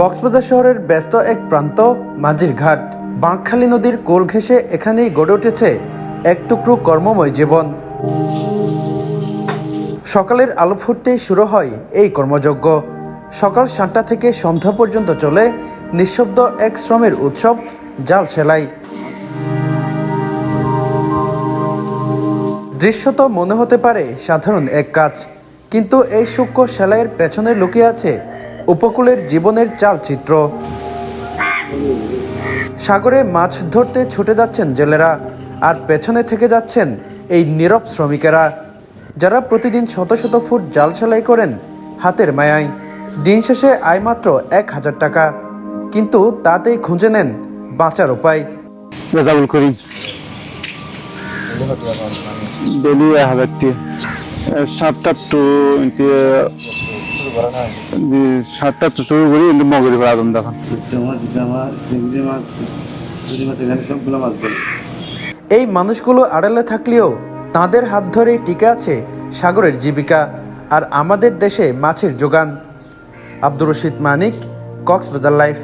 কক্সবাজার শহরের ব্যস্ত এক প্রান্ত মাঝির ঘাট বাঁকখালী নদীর কোল ঘেঁষে এখানেই গড়ে উঠেছে এক টুকরো কর্মময় জীবন। সকালের আলো ফুটতেই শুরু হয় এই কর্মযজ্ঞ। সকাল সাতটা থেকে সন্ধ্যা পর্যন্ত চলে নিঃশব্দ এক শ্রমের উৎসব, জাল সেলাই। দৃশ্যত মনে হতে পারে সাধারণ এক কাজ, কিন্তু এই সূক্ষ্ম সেলাইয়ের পেছনে লুকিয়ে আছে উপকূলের জীবনের চালচিত্র। সাগরে মাছ ধরতে ছুটে যাচ্ছেন জেলেরা আর পেছনে থেকে যাচ্ছেন এই নীরব শ্রমিকেরা যারা প্রতিদিন শত শত ফুট জাল সেলাই করেন হাতের মায়ায়। দিন শেষে আয় মাত্র এক হাজার টাকা কিন্তু তাতেই খুঁজে নেন বাঁচার উপায়। রেজাবুল করিম। ডেলি হাজার সাতটা টু সাতটা শুরু করি কিন্তু মগরি করে আদম দেখান চিংড়ি মাছ চিংড়ি মাছ এখানে সবগুলো মাছ এই মানুষগুলো আড়ালে থাকলেও তাদের হাত ধরেই টিকে আছে সাগরের জীবিকা আর আমাদের দেশে মাছের যোগান। আব্দুর রশিদ মানিক কক্সবাজার লাইফ।